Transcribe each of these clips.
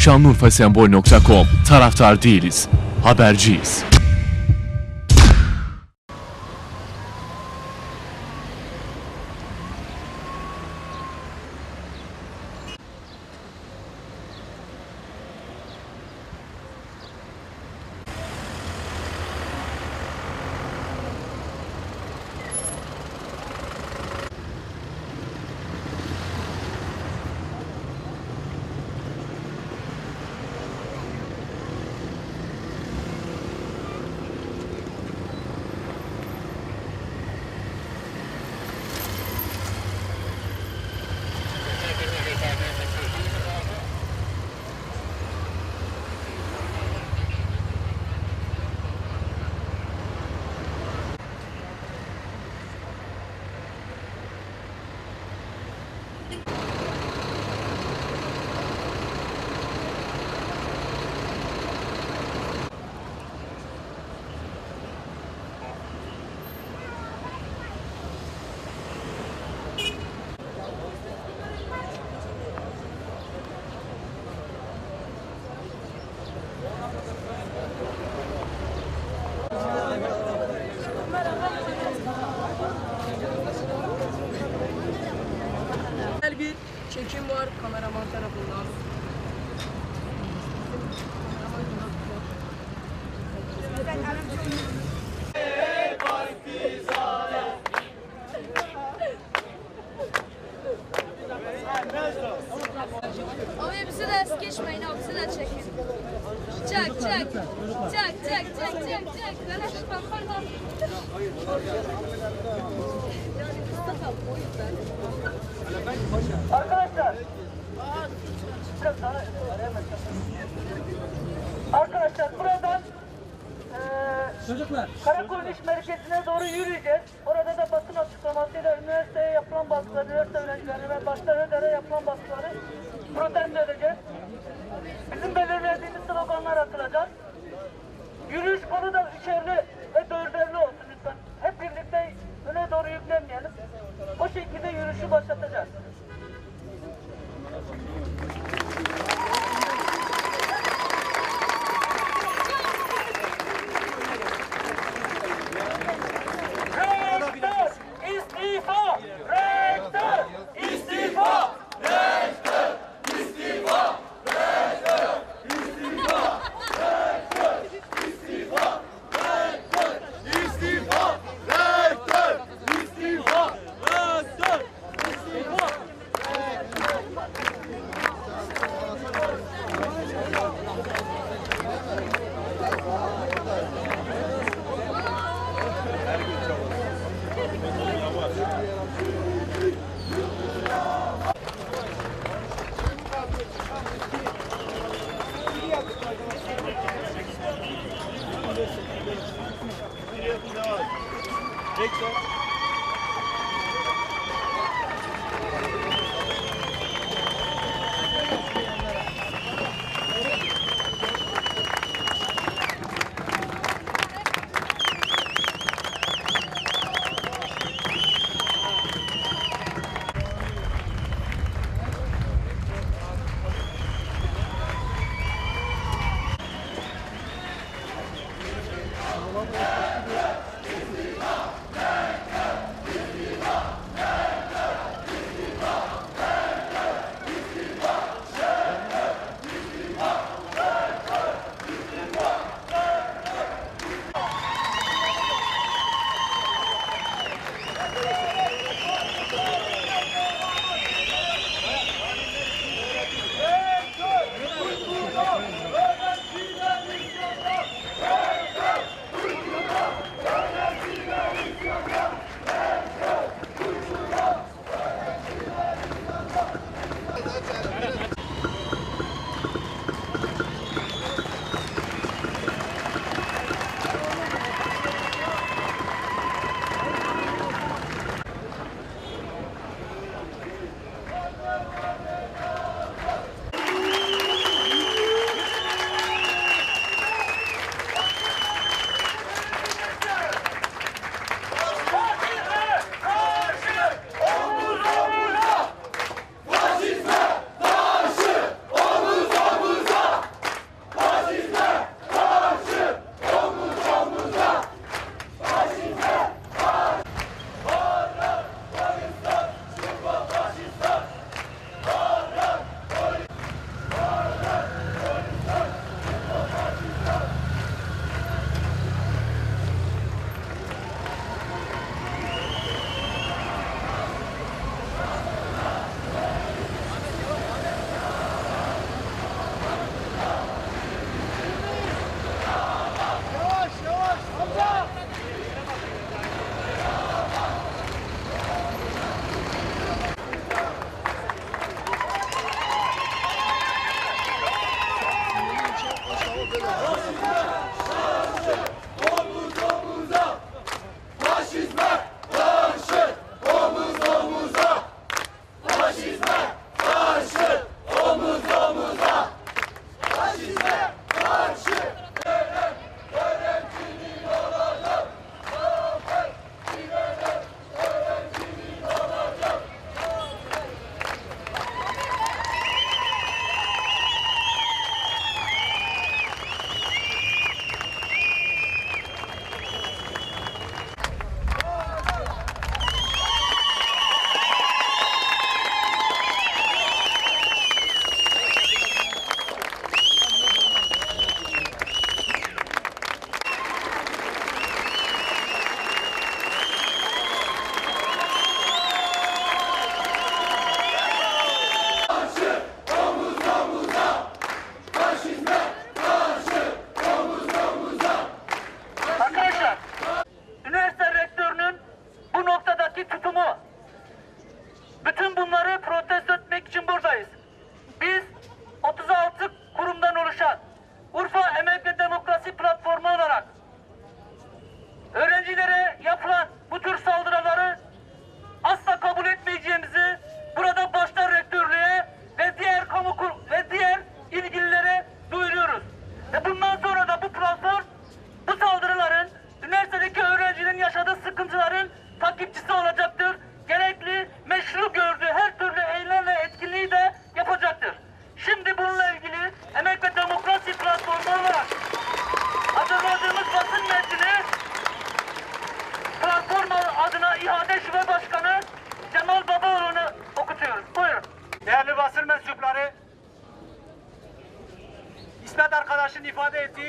Şanlıurfasembol.com Taraftar değiliz, haberciyiz. Arkadaşlar buradan Çocuklar. Karakol İş Merkezi'ne doğru yürüyeceğiz. Orada da basın açıklamasıyla üniversiteye yapılan baskıları, üniversite öğrencilerine ve başta Öder'e yapılan baskıları protesto edeceğiz. Bizim belirlediğimiz sloganlar atılacak. Yürüyüş konu da üçerli ve dörderli olsun lütfen. Hep birlikte öne doğru yüklenmeyelim.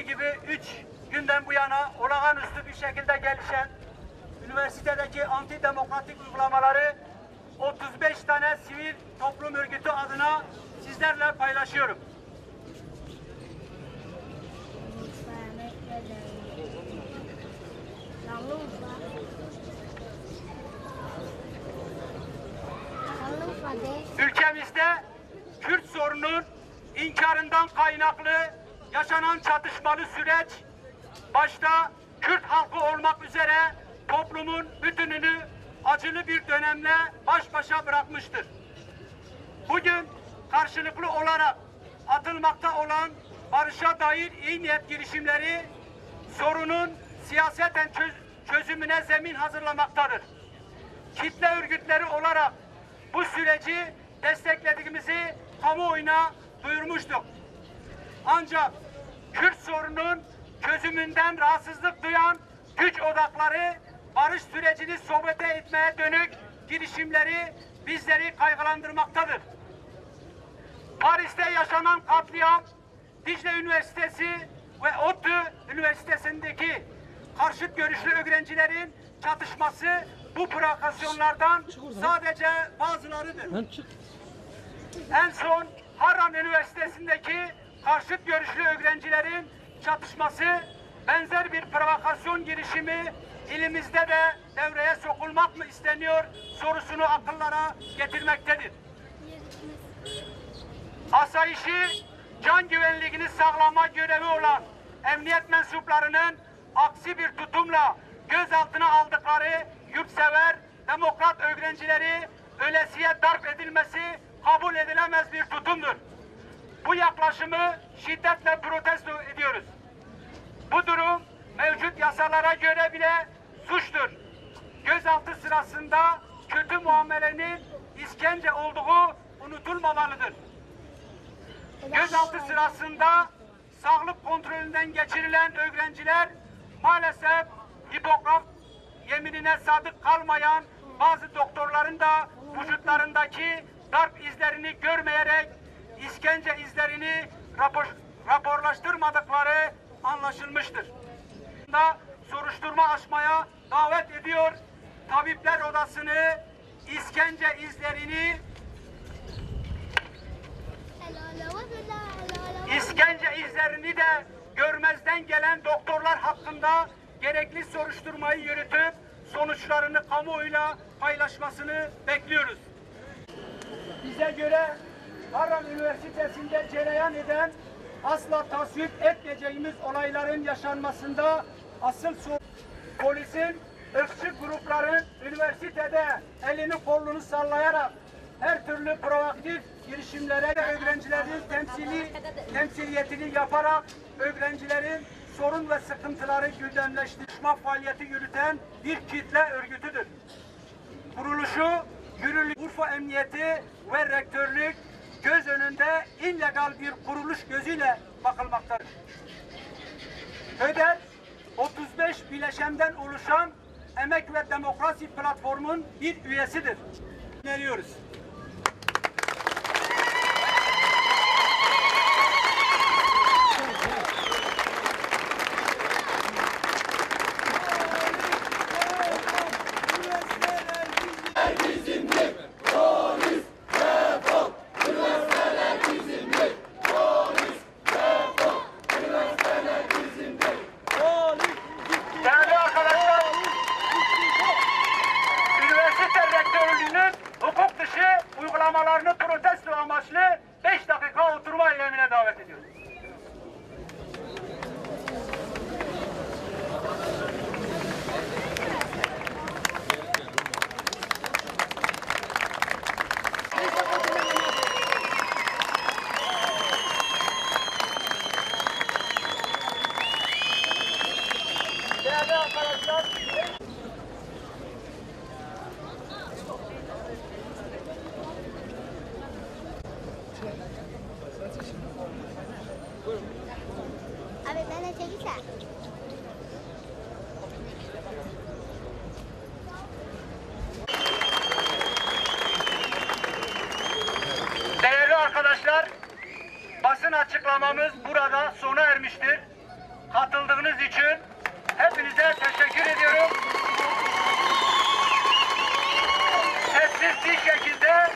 Ettiği gibi 3 günden bu yana olağanüstü bir şekilde gelişen üniversitedeki antidemokratik uygulamaları 35 tane sivil toplum örgütü adına sizlerle paylaşıyorum. Ülkemizde Kürt sorunun inkarından kaynaklı yaşanan çatışmalı süreç başta Kürt halkı olmak üzere toplumun bütününü acılı bir dönemle baş başa bırakmıştır. Bugün karşılıklı olarak atılmakta olan barışa dair iyi niyet girişimleri sorunun siyaseten çöz- çözümüne zemin hazırlamaktadır kitle örgütleri olarak bu süreci desteklediğimizi kamuoyuna duyurmuştuk. Ancak Kürt sorunun çözümünden rahatsızlık duyan güç odakları barış sürecini sohbete etmeye dönük girişimleri bizleri kaygılandırmaktadır. Paris'te yaşanan katliam, Dicle Üniversitesi ve ODTÜ Üniversitesi'ndeki karşıt görüşlü öğrencilerin çatışması bu provokasyonlardan sadece bazılarıdır. En son Harran Üniversitesi'ndeki karşıt görüşlü öğrencilerin çatışması benzer bir provokasyon girişimi ilimizde de devreye sokulmak mı isteniyor sorusunu akıllara getirmektedir asayişi, can güvenliğini sağlama görevi olan emniyet mensuplarının aksi bir tutumla gözaltına aldıkları yurtsever, demokrat öğrencileri ölesiye darp edilmesi kabul edilemez bir tutumdur. Bu yaklaşımı şiddetle protesto ediyoruz. Bu durum mevcut yasalara göre bile suçtur. Gözaltı sırasında kötü muamelenin işkence olduğu unutulmamalıdır. Gözaltı sırasında sağlık kontrolünden geçirilen öğrenciler maalesef Hipokrat yeminine sadık kalmayan bazı doktorların da vücutlarındaki darp izlerini görmeyerek işkence izlerini rapor, raporlaştırmadıkları anlaşılmıştır. Da soruşturma açmaya davet ediyor. Tabipler Odası'nı işkence izlerini. İşkence izlerini de görmezden gelen doktorlar hakkında gerekli soruşturmayı yürütüp sonuçlarını kamuoyuyla paylaşmasını bekliyoruz. Bize göre Harran Üniversitesi'nde cereyan eden asla tasvip etmeyeceğimiz olayların yaşanmasında asıl sorun polisin ırkçı grupların üniversitede elini kolunu sallayarak her türlü proaktif girişimlere öğrencilerin temsili temsiliyetini yaparak öğrencilerin sorun ve sıkıntıları gündemleştirme faaliyeti yürüten bir kitle örgütüdür. Kuruluşu yürürlük Urfa Emniyeti ve Rektörlük göz önünde illegal bir kuruluş gözüyle bakılmaktadır. ÖDER 35 bileşenden oluşan Emek ve Demokrasi Platformu'nun bir üyesidir. Öneriyoruz. Uygulamalarını protesto amaçlı burada sona ermiştir. Katıldığınız için hepinize teşekkür ediyorum. Sessiz bir şekilde